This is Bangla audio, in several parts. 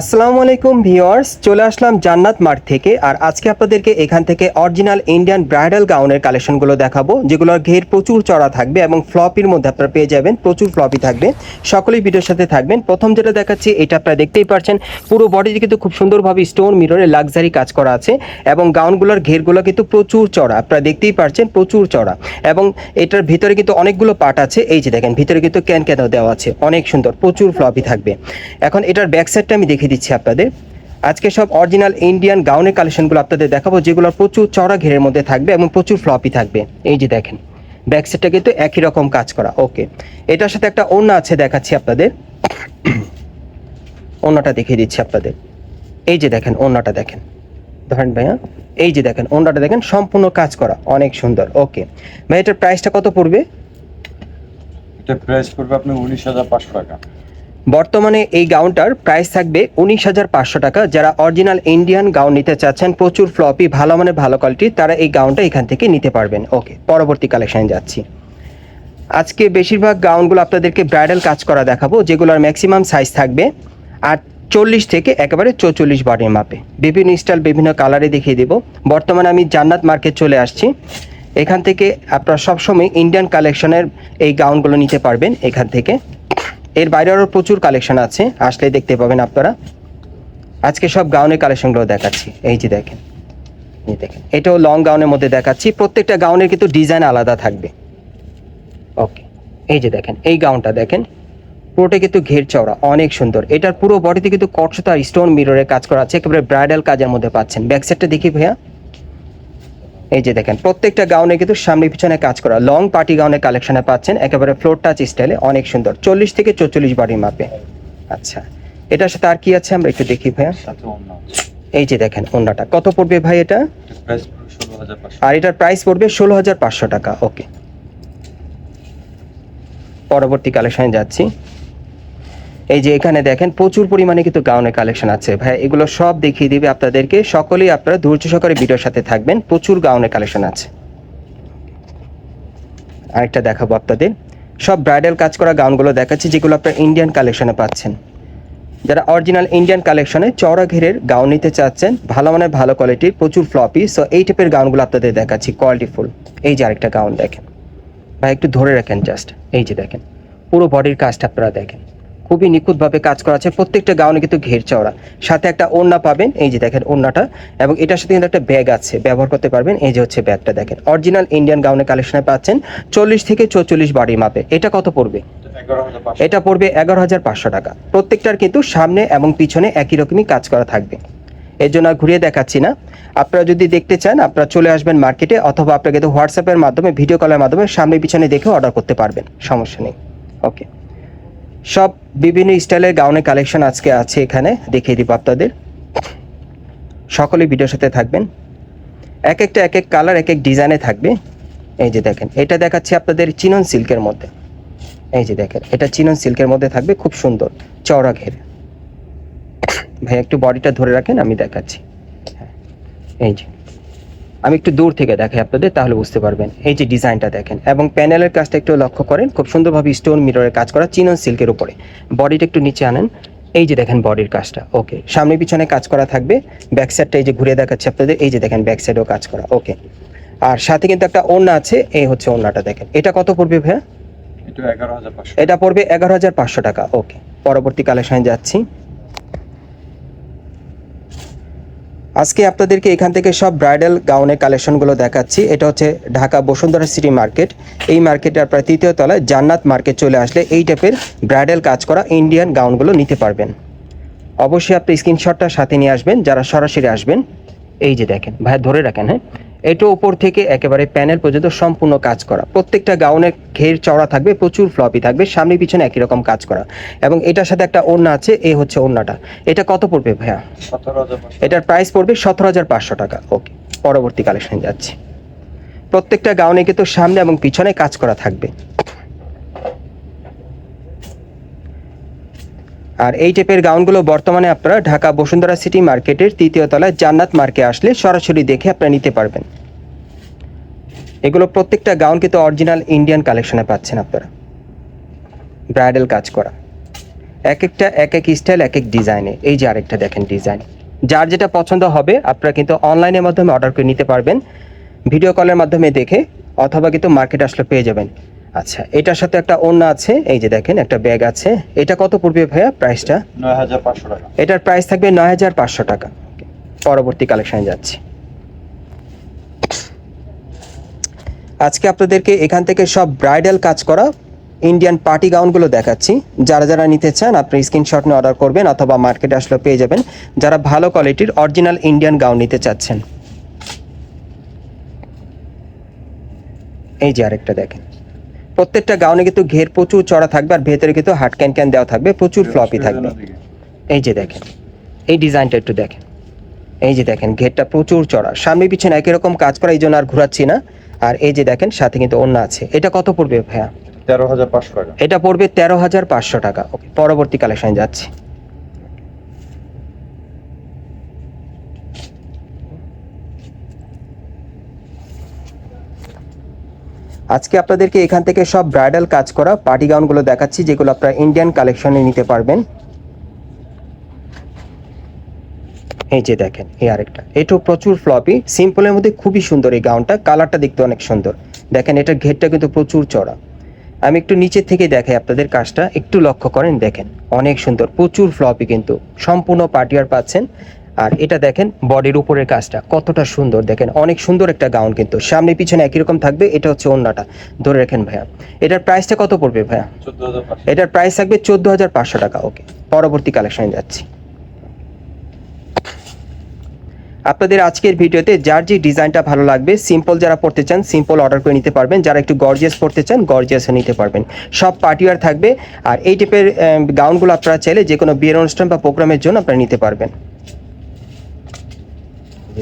আসসালামু আলাইকুম ভিউয়ার্স, চলে আসলাম জান্নাত মার্ট থেকে, আর আজকে আপনাদেরকে এখান থেকে অরিজিনাল ইন্ডিয়ান ব্রাইডাল গাউনের কালেকশনগুলো দেখাবো, যেগুলোর ঘের প্রচুর চড়া থাকবে এবং ফ্লপির মধ্যে আপনারা পেয়ে যাবেন, প্রচুর ফ্লপি থাকবে। সকলেই ভিডিওর সাথে থাকবেন। প্রথম যেটা দেখাচ্ছি, এটা আপনারা দেখতেই পাচ্ছেন পুরো বডিতে কিন্তু খুব সুন্দরভাবে স্টোন মিররে লাক্সারি কাজ করা আছে এবং গাউনগুলোর ঘেরগুলো কিন্তু প্রচুর চড়া, আপনারা দেখতেই পাচ্ছেন প্রচুর চড়া এবং এটার ভিতরে কিন্তু অনেকগুলো পার্ট আছে, এই যে দেখেন, ভিতরে কিন্তু ক্যান ক্যানও দেওয়া আছে, অনেক সুন্দর, প্রচুর ফ্লপি থাকবে। এখন এটার ব্যাক সাইডটা আমি দেখিয়ে দিচ্ছি আপনাদের। আজকে সব অরিজিনাল ইন্ডিয়ান গাউনের কালেকশনগুলো আপনাদের দেখাবো, যেগুলো প্রচুর চড়া ঘেরের মধ্যে থাকবে এবং প্রচুর ফ্লপি থাকবে। এই যে দেখেন ব্যাক সাইডটা কিন্তু একই রকম কাজ করা। ওকে এটার সাথে একটা ওড়না আছে দেখাচ্ছি আপনাদের। ওড়নাটা দেখিয়ে দিচ্ছি আপনাদের। এই যে দেখেন, ওড়নাটা দেখেন। ধরেন ভাইয়া, এই যে দেখেন, ওড়নাটা দেখেন, সম্পূর্ণ কাজ করা, অনেক সুন্দর। ওকে ভাই, এটার প্রাইসটা কত পড়বে? এটা প্রাইস পড়বে আপনি উনিশ হাজার পাঁচশো টাকা। বর্তমানে এই গাউনটার প্রাইস থাকবে উনিশ হাজার পাঁচশো টাকা। যারা অরিজিনাল ইন্ডিয়ান গাউন নিতে চাচ্ছেন, প্রচুর ফ্লপি ভালো মানের, ভালো কোয়ালিটির তারা এই গাউনটা এখান থেকে নিতে পারবেন। ওকে পরবর্তী কালেকশনে যাচ্ছি। আজকে বেশিরভাগ গাউনগুলো আপনাদেরকে ব্রাইডাল কাজ করা দেখাবো, যেগুলোর ম্যাক্সিমাম সাইজ থাকবে আর চল্লিশ থেকে একেবারে চৌচল্লিশ বডির মাপে। বিভিন্ন স্টাইল বিভিন্ন কালারে দেখিয়ে দেব। বর্তমানে আমি জান্নাত মার্কেট চলে আসছি। এখান থেকে আপনারা সবসময় ইন্ডিয়ান কালেকশনের এই গাউনগুলো নিতে পারবেন এখান থেকে। এর বাইরে আরও প্রচুর কালেকশন আছে আসলে দেখতে পাবেন আপনারা। আজকে সব গাউনের কালেকশনগুলো দেখাচ্ছি। এই যে দেখেন, এই দেখেন, এটাও লং গাউনের মধ্যে দেখাচ্ছি। প্রত্যেকটা গাউনের কিন্তু ডিজাইন আলাদা থাকবে। ওকে এই যে দেখেন, এই গাউনটা দেখেন পুরোটা কিন্তু ঘের চওড়া, অনেক সুন্দর। এটার পুরো বডিতে কিন্তু কটসতা স্টোন মিররে কাজ করা আছে, একেবারে ব্রাইডাল কাজের মধ্যে পাচ্ছেন। ব্যাক সাইডটা দেখি ভাইয়া। এই যে দেখেন প্রত্যেকটা গাউনে কিন্তু সামনে পিছনে কাজ করা লং পার্টি গাউনের কালেকশনে পাচ্ছেন একেবারে ফ্লোর টাচ স্টাইলে অনেক সুন্দর চল্লিশ থেকে চৌচল্লিশ বাড়ির মাপে আচ্ছা এটার সাথে আর কি আছে আমরা একটু দেখি ভাইয়া? এই যে দেখেন অন্যটা কত পড়বে ভাই এটা? আর এটার প্রাইস পড়বে ষোলো হাজার পাঁচশো টাকা ওকে পরবর্তী কালেকশনে যাচ্ছি। এই যে এখানে দেখেন প্রচুর পরিমাণে কিন্তু গাউনের কালেকশন আছে। ভাই, এগুলো সব দেখিয়ে দিবে আপনাদেরকে। সকলেই আপনারা ধৈর্য সহকারে ভিডিওর সাথে থাকবেন। প্রচুর গাউনের কালেকশন আছে। আরেকটা দেখাবো আপনাদের। সব ব্রাইডাল কাজ করা গাউনগুলো দেখাচ্ছি, যেগুলো আপনারা ইন্ডিয়ান কালেকশনে পাচ্ছেন। যারা অরিজিনাল ইন্ডিয়ান কালেকশনে চওড়া ঘেরের গাউন নিতে চাচ্ছেন, ভালো মানের ভালো কোয়ালিটির প্রচুর ফ্লপি সো এই টাইপের গাউনগুলো আপনাদের দেখাচ্ছি কোয়ালিটিফুল এই যে আরেকটা গাউন দেখেন। ভাই, একটু ধরে রাখেন জাস্ট এই যে দেখেন। পুরো বডির কাজটা আপনারা দেখেন। খুবই নিখুঁতভাবে কাজ করা আছে প্রত্যেকটা গাউনে কিন্তু ঘের চওড়া। সাথে একটা ওড়না পাবেন, এই যে দেখেন ওড়নাটা, এবং এটার সাথে কিন্তু একটা ব্যাগ আছে, ব্যবহার করতে পারবেন। এই যে হচ্ছে ব্যাগটা দেখেন। অরিজিনাল ইন্ডিয়ান গাউনের কালেকশনে পাচ্ছেন চল্লিশ থেকে চৌচল্লিশ বাড়ির মাপে এটা কত পড়বে? এটা পড়বে এগারো হাজার পাঁচশো টাকা। প্রত্যেকটার কিন্তু সামনে এবং পিছনে একই রকমই কাজ করা থাকবে। এর জন্য ঘুরিয়ে দেখাচ্ছি না। আপনারা যদি দেখতে চান, আপনারা চলে আসবেন মার্কেটে অথবা আপনাকে তো হোয়াটসঅ্যাপের মাধ্যমে ভিডিও কলের মাধ্যমে সামনে পিছনে দেখে অর্ডার করতে পারবেন। সমস্যা নেই। ওকে সব বিভিন্ন স্টাইলের গাউনের কালেকশন আজকে আছে এখানে দেখিয়ে দিব আপনাদের। সকলেই ভিডিওর সাথে থাকবেন। এক একটা এক এক কালার এক এক ডিজাইনে থাকবে। এই যে দেখেন এটা দেখাচ্ছি আপনাদের চিনন সিল্কের মধ্যে। এই যে দেখেন এটা চিনন সিল্কের মধ্যে থাকবে খুব সুন্দর চওড়া ঘের। ভাই একটু বডিটা ধরে রাখেন আমি দেখাচ্ছি। হ্যাঁ, এই যে। আমি একটু দূর থেকে দেখাই আপনাদের তাহলে বুঝতে পারবেন। এই যে ডিজাইনটা দেখেন এবং প্যানেলের কাজটা একটু লক্ষ্য করেন খুব সুন্দরভাবে স্টোন মিররের কাজ করা চিনন সিল্কের উপরে। বডিটা একটু নিচে আনেন এই যে দেখেন বডির কাজটা ওকে সামনে পিছনে কাজ করা থাকবে ব্যাক সাইডটা এই যে ঘুরে দেখাচ্ছে আপনাদের এই যে দেখেন ব্যাক সাইডেও কাজ করা ওকে আর সাথে কিন্তু একটা ওড়না আছে এই হচ্ছে ওড়নাটা দেখেন। এটা কত পড়বে ভাইয়া? এটা পড়বে এগারো হাজার পাঁচশো টাকা ওকে পরবর্তী কালেকশনে যাচ্ছি। আজকে আপনাদেরকে এখান থেকে সব ব্রাইডাল গাউনের কালেকশনগুলো দেখাচ্ছি। এটা হচ্ছে ঢাকা বসুন্ধরা সিটি মার্কেট। এই মার্কেটে আপনার তৃতীয় তলায় জান্নাত মার্কেট চলে আসলে এই টাইপের ব্রাইডাল কাজ করা ইন্ডিয়ান গাউনগুলো নিতে পারবেন। অবশ্যই আপনি স্ক্রিনশটটা সাথে নিয়ে আসবেন, যারা সরাসরি আসবেন। এই যে দেখেন, ভাই ধরে রাখেন হ্যাঁ? এটা উপর থেকে একেবারে প্যানেল পর্যন্ত সম্পূর্ণ কাজ করা। প্রত্যেকটা গাউনের ঘের চওড়া থাকবে প্রচুর ফ্লপি থাকবে সামনে পিছনে একই রকম কাজ করা। এবং এটার সাথে একটা ওড়না আছে এ হচ্ছে ওড়নাটা। এটা কত পড়বে ভাইয়া? এটার প্রাইস পড়বে সতেরো হাজার পাঁচশো টাকা। ওকে পরবর্তী কালেকশন যাচ্ছি। প্রত্যেকটা গাউনে কিন্তু সামনে এবং পিছনে কাজ করা থাকবে। আর এই টাইপের গাউনগুলো বর্তমানে আপনারা ঢাকা বসুন্ধরা সিটি মার্কেটের তৃতীয় তলায় জান্নাত মার্কে আসলে সরাসরি দেখে আপনারা নিতে পারবেন। এগুলো প্রত্যেকটা গাউন কিন্তু অরিজিনাল ইন্ডিয়ান কালেকশনে পাচ্ছেন আপনারা। ব্রাইডাল কাজ করা। এক একটা, এক এক স্টাইল, এক এক ডিজাইনে। এই যে আরেকটা দেখেন ডিজাইন। যার যেটা পছন্দ হবে, আপনারা কিন্তু অনলাইনের মাধ্যমে অর্ডার করে নিতে পারবেন। ভিডিও কলের মাধ্যমে দেখে অথবা কিন্তু মার্কেট আসলে পেয়ে যাবেন। আচ্ছা এটার সাথে একটা ওড়না আছে এই যে দেখেন একটা ব্যাগ আছে। এটা কত পড়বে ভাইয়া প্রাইসটা? নয় হাজার পাঁচশো টাকা। এটার প্রাইস থাকবে নয় হাজার পাঁচশো টাকা। পরবর্তী কালেকশনে যাচ্ছি। আজকে আপনাদেরকে এখান থেকে সব ব্রাইডাল কাজ করা ইন্ডিয়ান পার্টি গাউনগুলো দেখাচ্ছি। যারা যারা নিতে চান আপনি স্ক্রিনশট নিয়ে অর্ডার করবেন অথবা মার্কেটে আসলে পেয়ে যাবেন। যারা ভালো কোয়ালিটির অরিজিনাল ইন্ডিয়ান গাউন নিতে চাচ্ছেন। এই যে আরেকটা দেখেন। প্রত্যেকটা গাউনে কিন্তু ঘের প্রচুর চড়া থাকবে আর ভেতরে কিন্তু হাট ক্যান ক্যান দেওয়া থাকবে প্রচুর ফ্লপি থাকবে। এই যে দেখেন এই ডিজাইনটা একটু দেখেন। এই যে দেখেন ঘেরটা প্রচুর চড়া। সামনে পিছনে একই রকম কাজ করা এই জন্য আর ঘুরাচ্ছি না। আর এই যে দেখেন সাথে কিন্তু অন্য আছে। এটা কত পড়বে ভাইয়া? তেরো হাজার পাঁচশো টাকা। এটা পড়বে তেরো হাজার পাঁচশো টাকা। ওকে পরবর্তী কালেকশন যাচ্ছি। আজকে আপনাদেরকে এখান থেকে সব ব্রাইডাল কাজ করা পার্টি গাউনগুলো দেখাচ্ছি, যেগুলো আপনারা ইন্ডিয়ান কালেকশনে নিতে পারবেন। এই যে দেখেন, এই আরেকটা। এটাও প্রচুর ফ্লপি সিম্পলের মধ্যে খুবই সুন্দর এই গাউনটা কালারটা দেখতে অনেক সুন্দর। দেখেন, এটার ঘেরটা কিন্তু প্রচুর চড়া আমি একটু নিচে থেকে দেখাই আপনাদের কাজটা, একটু লক্ষ্য করেন, দেখেন, অনেক সুন্দর, প্রচুর ফ্লপি কিন্তু, সম্পূর্ণ পার্টিয়ার পাচ্ছেন। আর এটা দেখেন বডির উপরের কাজটা কতটা সুন্দর। দেখেন অনেক সুন্দর একটা গাউন কিন্তু। সামনে পিছনে একই রকম থাকবে এটা হচ্ছে অন্যটা ধরে রাখেন ভাইয়া। এটার প্রাইসটা কত পড়বে ভাইয়া? এটার প্রাইস থাকবে চোদ্দ হাজার পাঁচশো টাকা ওকে পরবর্তী কালেকশনে যাচ্ছি। আপনাদের আজকের ভিডিওতে যার যে ডিজাইনটা ভালো লাগবে সিম্পল যারা পড়তে চান সিম্পল অর্ডার করে নিতে পারবেন। যারা একটু গর্জিয়াস পড়তে চান গর্জিয়াসও নিতে পারবেন। সব পার্টিওয়ার থাকবে আর এই টাইপের গাউনগুলো আপনারা চাইলে যে কোনো বিয়ের অনুষ্ঠান বা প্রোগ্রামের জন্য আপনারা নিতে পারবেন।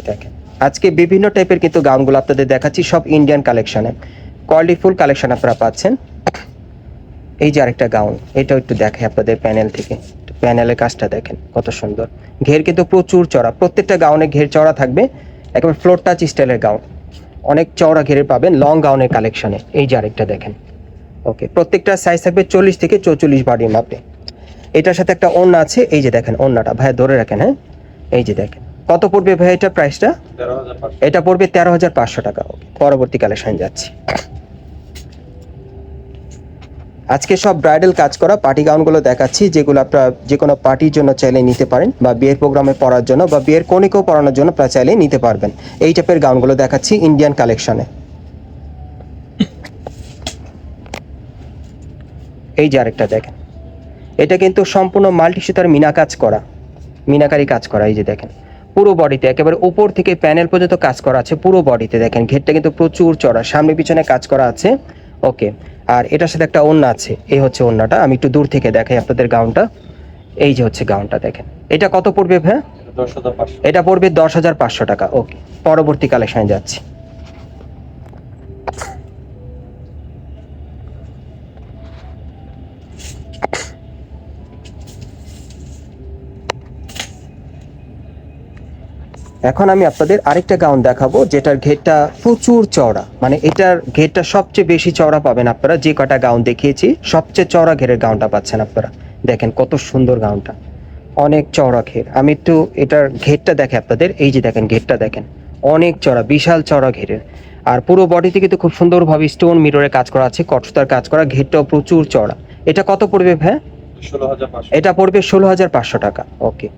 দেখেন। আজকে বিভিন্ন টাইপের কিন্তু গাউনগুলো আপনাদের দেখাচ্ছি, সব ইন্ডিয়ান কালেকশনে কোয়ালিটিফুল কালেকশন আপনারা পাচ্ছেন। এই যে আরেকটা গাউন, এটাও একটু দেখাই আপনাদের প্যানেল থেকে। প্যানেলের কাজটা দেখেন, কত সুন্দর। ঘের কিন্তু প্রচুর চড়া, প্রত্যেকটা গাউনে ঘের চড়া থাকবে, একেবারে ফ্লোর টাচ স্টাইলের গাউন। অনেক চওড়া ঘেরে পাবেন লং গাউনের কালেকশনে এই যে আরেকটা দেখেন। ওকে প্রত্যেকটা সাইজ থাকবে চল্লিশ থেকে চৌচল্লিশ বাড়ির মাপে এটার সাথে একটা ওন্না আছে, এই যে দেখেন ওন্নাটা ভাইয়া, ধরে রাখেন হ্যাঁ? এই যে দেখেন। কত পড়বে ভাই এটা প্রাইসটা এটা পড়বে তেরো হাজার পাঁচশো টাকা। পরবর্তী কালেকশন যাচ্ছি। আজকে সব ব্রাইডাল কাজ করা পার্টি গাউনগুলো দেখাচ্ছি যেগুলো আপনারা যে কোনো পার্টির জন্য চাইলে নিতে পারেন বা বিয়ের প্রোগ্রামে পরার জন্য বা বিয়ের কনেকেও পরানোর জন্য আপনারা চাইলে নিতে পারবেন। এই টাইপের গাউনগুলো দেখাচ্ছি ইন্ডিয়ান কালেকশনে এই যে আরেকটা দেখেন। এটা কিন্তু সম্পূর্ণ মাল্টি সুতার মিনা কাজ করা মিনাকারি কাজ করা এই যে দেখেন। পুরো বডিতে একেবারে উপর থেকে প্যানেল পর্যন্ত কাজ করা আছে পুরো বডিতে। দেখেন ঘেরটা কিন্তু প্রচুর চড়া সামনে পিছনে কাজ করা আছে। ওকে আর এটার সাথে একটা ওন্না আছে এই হচ্ছে ওন্নাটা আমি একটু দূর থেকে দেখাই আপনাদের গাউনটা। এই যে হচ্ছে গাউনটা দেখেন। এটা কত পড়বে ভাই এটা পড়বে দশ হাজার পাঁচশো টাকা। ওকে পরবর্তী কালেকশনে যাচ্ছি। এখন আমি আপনাদের আরেকটা গাউন দেখাবো যেটার ঘেরটা প্রচুর চওড়া। মানে এটার ঘেরটা সবচেয়ে বেশি চওড়া পাবেন আপনারা যে কটা গাউন দেখিয়েছি সবচেয়ে চওড়া ঘেরের গাউনটা পাচ্ছেন আপনারা। দেখেন কত সুন্দর গাউনটা। অনেক চওড়া ঘের। আমি একটু এটার ঘেরটা দেখে আপনাদের এই যে দেখেন ঘেরটা দেখেন। অনেক চড়া বিশাল চড়া ঘেরের। আর পুরো বডিতে কিন্তু খুব সুন্দরভাবে স্টোন মিররের কাজ করা আছে কটসুতার কাজ করা ঘেরটাও প্রচুর চড়া এটা কত পড়বে ভাই? এটা পড়বে ষোলো হাজার পাঁচশো টাকা ওকে।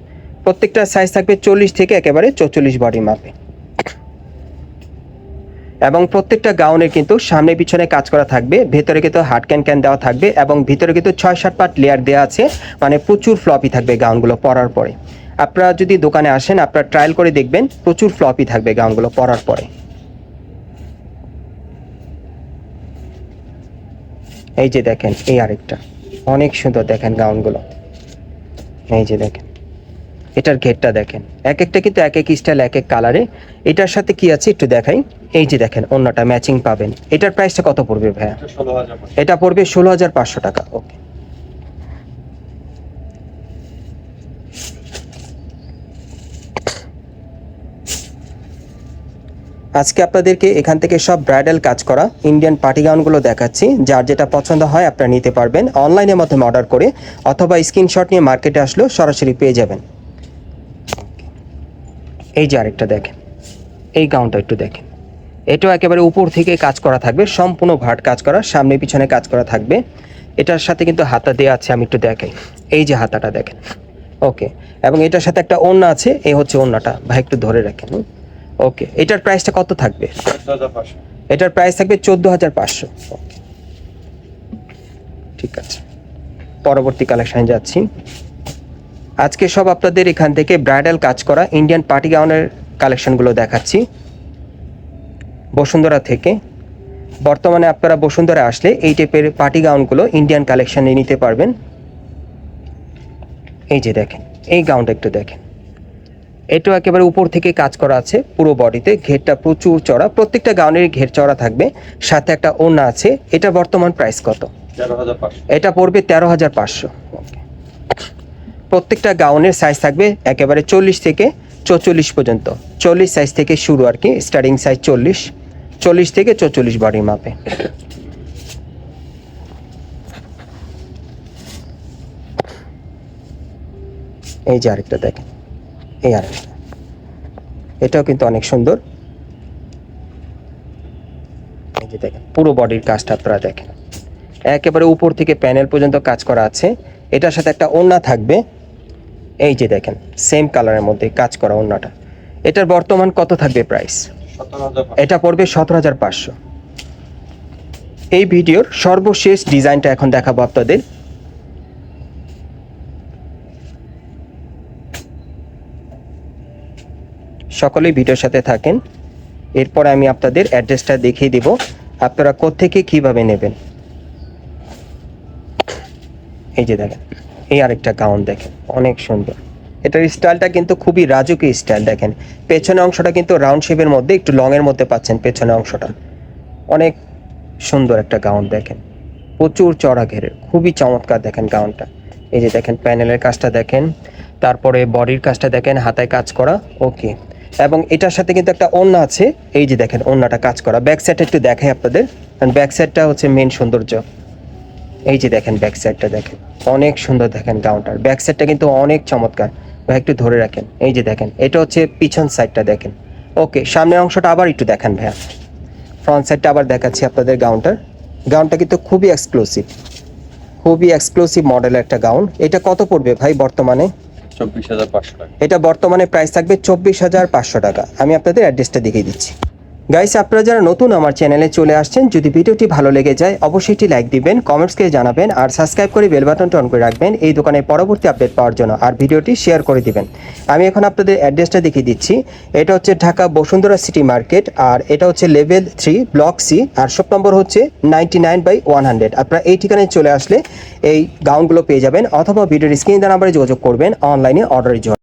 প্রত্যেকটা সাইজ থাকবে চল্লিশ থেকে একেবারে চৌচল্লিশ বডি মাপে। এবং প্রত্যেকটা গাউনের কিন্তু সামনে পিছনে কাজ করা থাকবে, ভেতরে কিন্তু হাট ক্যান ক্যান দেওয়া থাকবে এবং ভিতরে কিন্তু ছয় সাত পাট লেয়ার দেওয়া আছে মানে প্রচুর ফ্লপি থাকবে গাউনগুলো পরার পরে। আপনারা যদি দোকানে আসেন, আপনারা ট্রায়াল করে দেখবেন, প্রচুর ফ্লপি থাকবে গাউনগুলো পরার পরে। এই যে দেখেন, এই আরেকটা। অনেক সুন্দর দেখেন গাউনগুলো এই যে দেখেন। এটার ঘেরটা দেখেন। এক একটা কিন্তু এক এক স্টাইল এক এক কালারে এটার সাথে কি আছে একটু দেখাই। এই যে দেখেন অন্যটা ম্যাচিং পাবেন। এটার প্রাইসটা কত পড়বে ভাইয়া? এটা পড়বে ষোলো হাজার পাঁচশো টাকা ওকে। আজকে আপনাদেরকে এখান থেকে সব ব্রাইডাল কাজ করা ইন্ডিয়ান পার্টি গাউনগুলো দেখাচ্ছি। যার যেটা পছন্দ হয় আপনারা নিতে পারবেন। অনলাইনের মাধ্যমে অর্ডার করে অথবা স্ক্রিনশট নিয়ে মার্কেটে আসলেও সরাসরি পেয়ে যাবেন। এই যে আরেকটা দেখেন এই গাউনটা একটু দেখেন। এটাও একেবারে উপর থেকে কাজ করা থাকবে সম্পূর্ণ ভাট কাজ করা সামনে পিছনে কাজ করা থাকবে। এটার সাথে কিন্তু হাতা দেওয়া আছে আমি একটু দেখাই। এই যে হাতাটা দেখেন ওকে। এবং এটার সাথে একটা ওড়না আছে এই হচ্ছে ওড়নাটা। ভাই একটু ধরে রাখেন ওকে এটার প্রাইসটা কত থাকবে? এটার প্রাইস থাকবে চোদ্দ হাজার পাঁচশো। ঠিক আছে। পরবর্তী কালেকশনে যাচ্ছি। আজকে সব আপনাদের এখান থেকে ব্রাইডাল কাজ করা ইন্ডিয়ান পার্টি গাউনের কালেকশনগুলো দেখাচ্ছি। বসুন্ধরা থেকে। বর্তমানে আপনারা বসুন্ধরা আসলে এই টাইপের পার্টি গাউনগুলো ইন্ডিয়ান কালেকশনে নিতে পারবেন। এই যে দেখেন এই গাউনটা একটু দেখেন। এটাও একেবারে উপর থেকে কাজ করা আছে পুরো বডিতে ঘেরটা প্রচুর চড়া প্রত্যেকটা গাউনের ঘের চড়া থাকবে সাথে একটা ওড়না আছে এটা বর্তমান প্রাইস কত? এটা পড়বে তেরো হাজার পাঁচশো। প্রত্যেকটা গাউনের সাইজ থাকবে একেবারে চল্লিশ থেকে চৌচল্লিশ পর্যন্ত। চল্লিশ সাইজ থেকে শুরু আর কি স্টার্টিং সাইজ চল্লিশ। চল্লিশ থেকে চৌচল্লিশ বডির মাপে। এই যে আরেকটা দেখেন, এই আরেকটা। এটাও কিন্তু অনেক সুন্দর। এই যে দেখেন, পুরো বডির কাজটা আপনারা দেখেন। একেবারে উপর থেকে প্যানেল পর্যন্ত কাজ করা আছে। এটার সাথে একটা ওড়না থাকবে। এই যে দেখেন সেম কালারের মধ্যে কাজ করা ওড়নাটা। এটার বর্তমান কত থাকবে প্রাইস এটা পড়বে সতেরো হাজার পাঁচশো। এই ভিডিওর সর্বশেষ ডিজাইনটা এখন দেখাবো আপনাদের। সকলেই ভিডিওর সাথে থাকেন। এরপর আমি আপনাদের অ্যাড্রেসটা দেখিয়ে দিব। আপনারা কোত্থেকে কীভাবে নেবেন? এই যে দেখেন এই আরেকটা গাউন দেখেন, অনেক সুন্দর। এটার স্টাইলটা কিন্তু খুবই রাজুকি স্টাইল দেখেন। পেছনে অংশটা কিন্তু রাউন্ড শেপের মধ্যে, একটু লং এর মধ্যে পাচ্ছেন পেছনে অংশটা। অনেক সুন্দর একটা গাউন দেখেন। প্রচুর চড়া ঘেরের খুবই চমৎকার দেখেন গাউনটা এই যে দেখেন, প্যানেলের কাজটা দেখেন, তারপরে বডির কাজটা দেখেন, হাতায় কাজ করা ওকে এবং এটার সাথে কিন্তু একটা ওড়না আছে, এই যে দেখেন, ওড়নাটা কাজ করা। ব্যাক সাইডটা একটু দেখাই আপনাদের। ব্যাক সাইডটা হচ্ছে মেন সৌন্দর্য। এই যে দেখেন ব্যাক সাইডটা দেখেন অনেক সুন্দর দেখেন গাউনটার ব্যাক সাইডটা কিন্তু অনেক চমৎকার। ভাই একটু ধরে রাখেন। এই যে দেখেন এটা হচ্ছে পিছন সাইডটা দেখেন। ওকে সামনের অংশটা আবার একটু দেখেন ভাইয়া। ফ্রন্ট সাইডটা আবার দেখাচ্ছি আপনাদের গাউনটার গাউনটা কিন্তু খুবই এক্সক্লুসিভ খুবই এক্সক্লুসিভ মডেলের একটা গাউন এটা কত পড়বে ভাই বর্তমানে? চব্বিশ হাজার পাঁচশো টাকা। এটা বর্তমানে প্রাইস থাকবে চব্বিশ হাজার পাঁচশো টাকা। আমি আপনাদের অ্যাড্রেসটা দেখিয়ে দিচ্ছি। গাইস আপনারা যারা নতুন আমার চ্যানেলে চলে আসছেন, যদি ভিডিওটি ভালো লেগে যায়, অবশ্যই একটি লাইক দিবেন কমেন্টসকে জানাবেন, আর সাবস্ক্রাইব করে বেল বাটনটা অন করে রাখবেন, এই দোকানের পরবর্তী আপডেট পাওয়ার জন্য, আর ভিডিওটি শেয়ার করে দিবেন। আমি এখন আপনাদের অ্যাড্রেসটা দেখিয়ে দিচ্ছি। এটা হচ্ছে ঢাকা বসুন্ধরা সিটি মার্কেট আর এটা হচ্ছে লেভেল থ্রি ব্লক সি আর শপ নম্বর হচ্ছে ninety nine by one hundred আপনারা এই ঠিকানায় চলে আসলে এই গাউনগুলো পেয়ে যাবেন, অথবা ভিডিওর স্ক্রিন নাম্বারে যোগাযোগ করবেন অনলাইনে অর্ডারের জন্য।